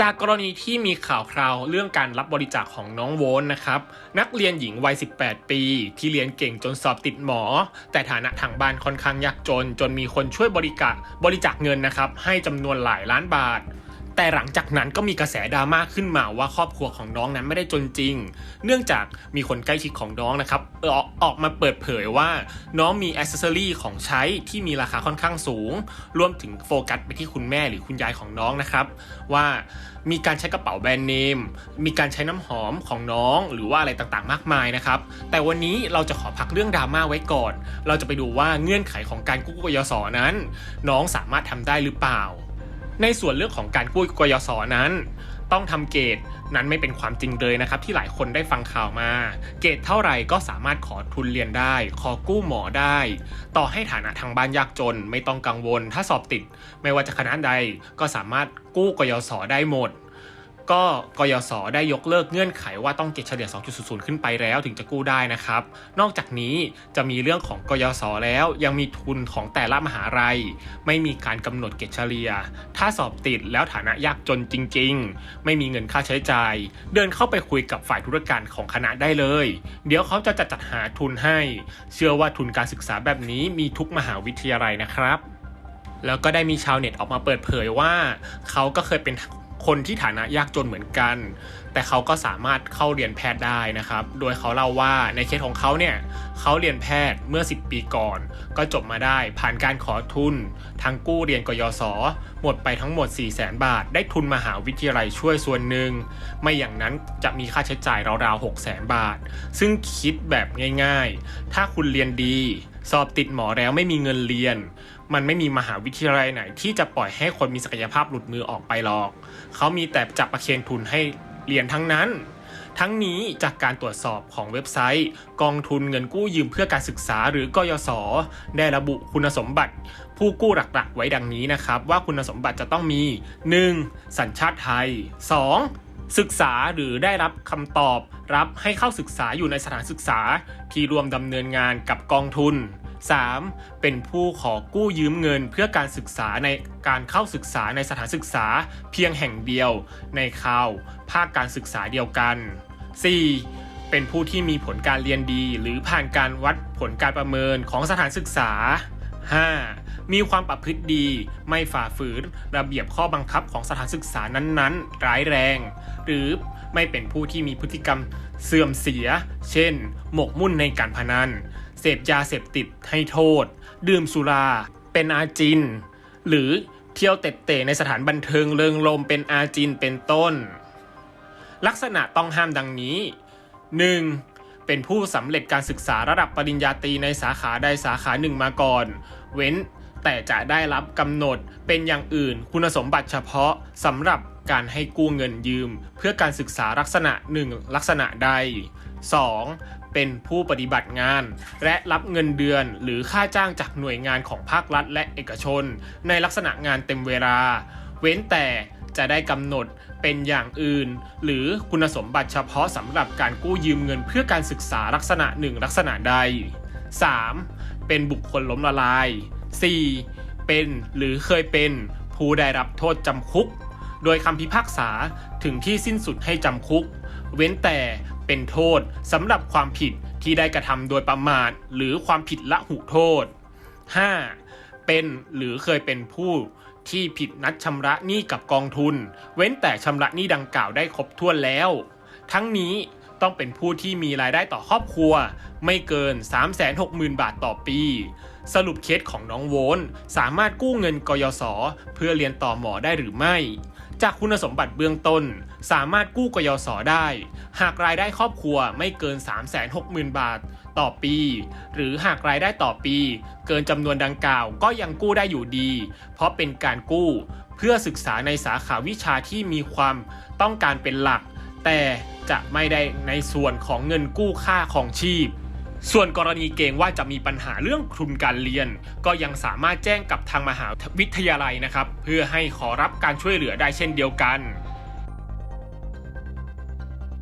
จากกรณีที่มีข่าวคราวเรื่องการรับบริจาคของน้องโวนนะครับ นักเรียนหญิงวัย 18 ปี ที่เรียนเก่งจนสอบติดหมอ แต่ฐานะทางบ้านค่อนข้างยากจน จนมีคนช่วยบริจาคบริจาคเงินนะครับ ให้จำนวนหลายล้านบาท แต่หลังจากนั้นก็มีกระแสดราม่าขึ้นมาว่าครอบครัวของน้องนั้นไม่ได้จนจริง เนื่องจากมีคนใกล้ชิดของน้องนะครับออกออกมาเปิดเผยว่าน้องมีอ c เซสซอรีของใช้ที่มีราคาค่อนข้างสูง รวมถึงโฟกัสไปที่คุณแม่หรือคุณยายของน้องนะครับว่ามีการใช้กระเป๋าแบรนด์เนม มีการใช้น้ำหอมของน้อง หรือว่าอะไรต่างๆ มากมายนะครับ แต่วันนี้เราจะขอพักเรื่องดราม่าไว้ก่อน เราจะไปดูว่าเงื่อนไขของการกู้กยศนั้น น้องสามารถทำได้หรือเปล่า ในส่วนเรื่องของการกู้กยศนั้น ต้องทำเกตนั้นไม่เป็นความจริงเลยนะครับ ที่หลายคนได้ฟังข่าวมา เกตเท่าไหร่ก็สามารถขอทุนเรียนได้ ขอกู้หมอได้ ต่อให้ฐานะทางบ้านยากจน ไม่ต้องกังวล ถ้าสอบติด ไม่ว่าจะคณะใดก็สามารถกู้กยศได้หมด ก็กยศได้ยกเลิกเงื่อนไขว่าต้องเกรดเฉลี่ย 2.00 ขึ้นไปแล้วถึงจะกู้ได้นะครับ นอกจากนี้จะมีเรื่องของกยศแล้วยังมีทุนของแต่ละมหาลัย ไม่มีการกำหนดเกรดเฉลี่ย ถ้าสอบติดแล้วฐานะยากจนจริง ๆ ไม่มีเงินค่าใช้จ่าย เดินเข้าไปคุยกับฝ่ายธุรการของคณะได้เลย เดี๋ยวเขาจะจัดจัดหาทุนให้ เชื่อว่าทุนการศึกษาแบบนี้มีทุกมหาวิทยาลัยนะครับแล้วก็ได้มีชาวเน็ตออกมาเปิดเผยว่า เขาก็เคยเป็น คนที่ฐานะยากจนเหมือนกัน แต่เขาก็สามารถเข้าเรียนแพทย์ได้นะครับ โดยเขาเล่าว่าในเคสของเขาเนี่ยเขาเรียนแพทย์เมื่อ 10 ปีก่อน ก็จบมาได้ผ่านการขอทุนทั้งกู้เรียนกยศหมดไปทั้งหมด 4 0 0แสนบาท ได้ทุนมหาวิทยาลัยช่วยส่วนหนึ่ง ไม่อย่างนั้นจะมีค่าใช้จ่ายราวๆ 6 0แสนบาท ซึ่งคิดแบบง่ายๆ ถ้าคุณเรียนดี สอบติดหมอแล้วไม่มีเงินเรียน มันไม่มีมหาวิทยาลัยไหน ที่จะปล่อยให้คนมีศักยภาพหลุดมือออกไปหรอก เขามีแต่จับประเคนทุนให้เรียนทั้งนั้น ทั้งนี้จากการตรวจสอบของเว็บไซต์ กองทุนเงินกู้ยืมเพื่อการศึกษาหรือกยศได้ระบุคุณสมบัติ ผู้กู้หลักๆ ไว้ดังนี้นะครับ ว่าคุณสมบัติจะต้องมี 1. สัญชาติไทย 2. ศึกษาหรือได้รับคำตอบ รับให้เข้าศึกษาอยู่ในสถานศึกษาที่รวมดำเนินงานกับกองทุน 3. เป็นผู้ขอกู้ยืมเงินเพื่อการศึกษาในการเข้าศึกษาในสถานศึกษาเพียงแห่งเดียว ในคราวภาคการศึกษาเดียวกัน 4. เป็นผู้ที่มีผลการเรียนดี หรือผ่านการวัดผลการประเมินของสถานศึกษา 5. มีความประพฤติดี ไม่ฝ่าฝืน ระเบียบข้อบังคับของสถานศึกษานั้นๆ ร้ายแรง หรือไม่เป็นผู้ที่มีพฤติกรรมเสื่อมเสีย เช่น หมกมุ่นในการพนัน เสพยาเสพติดให้โทษ ดื่มสุรา เป็นอาจิน หรือเที่ยวเตะเตะในสถานบันเทิงเริงรมเป็นอาจินเป็นต้น ลักษณะต้องห้ามดังนี้ 1. เป็นผู้สำเร็จการศึกษาระดับปริญญาตรีในสาขาใดสาขาหนึ่งมาก่อน เว้นแต่จะได้รับกำหนดเป็นอย่างอื่นคุณสมบัติเฉพาะสำหรับการให้กู้เงินยืม เพื่อการศึกษาลักษณะหนึ่งลักษณะใด 2. เป็นผู้ปฏิบัติงาน และรับเงินเดือนหรือค่าจ้างจากหน่วยงานของภาครัฐและเอกชน ในลักษณะงานเต็มเวลา เว้นแต่ จะได้กำหนดเป็นอย่างอื่น หรือคุณสมบัติเฉพาะสำหรับการกู้ยืมเงินเพื่อการศึกษาลักษณะหนึ่งลักษณะใด 3. เป็นบุคคลล้มละลาย 4. เป็นหรือเคยเป็นผู้ได้รับโทษจำคุก โดยคำพิพากษาถึงที่สิ้นสุดให้จำคุก เว้นแต่เป็นโทษสำหรับความผิดที่ได้กระทำโดยประมาทหรือความผิดละหุโทษ 5. เป็นหรือเคยเป็นผู้ ที่ผิดนัดชำระหนี้กับกองทุน เว้นแต่ชำระหนี้ดังกล่าวได้ครบถ้วนแล้ว ทั้งนี้ต้องเป็นผู้ที่มีรายได้ต่อครอบครัว ไม่เกิน 360,000 บาทต่อปี สรุปเคสของน้องโวนสามารถกู้เงินกยศเพื่อเรียนต่อหมอได้หรือไม่ จากคุณสมบัติเบื้องต้น สามารถกู้กยศได้ หากรายได้ครอบครัวไม่เกิน 360,000 บาท ต่อปี หรือหากรายได้ต่อปี เกินจำนวนดังกล่าวก็ยังกู้ได้อยู่ดี เพราะเป็นการกู้ เพื่อศึกษาในสาขาวิชาที่มีความต้องการเป็นหลัก แต่จะไม่ได้ในส่วนของเงินกู้ค่าของชีพ ส่วนกรณีเกรงว่าจะมีปัญหาเรื่องทุนการเรียน ก็ยังสามารถแจ้งกับทางมหาวิทยาลัยนะครับ เพื่อให้ขอรับการช่วยเหลือได้เช่นเดียวกัน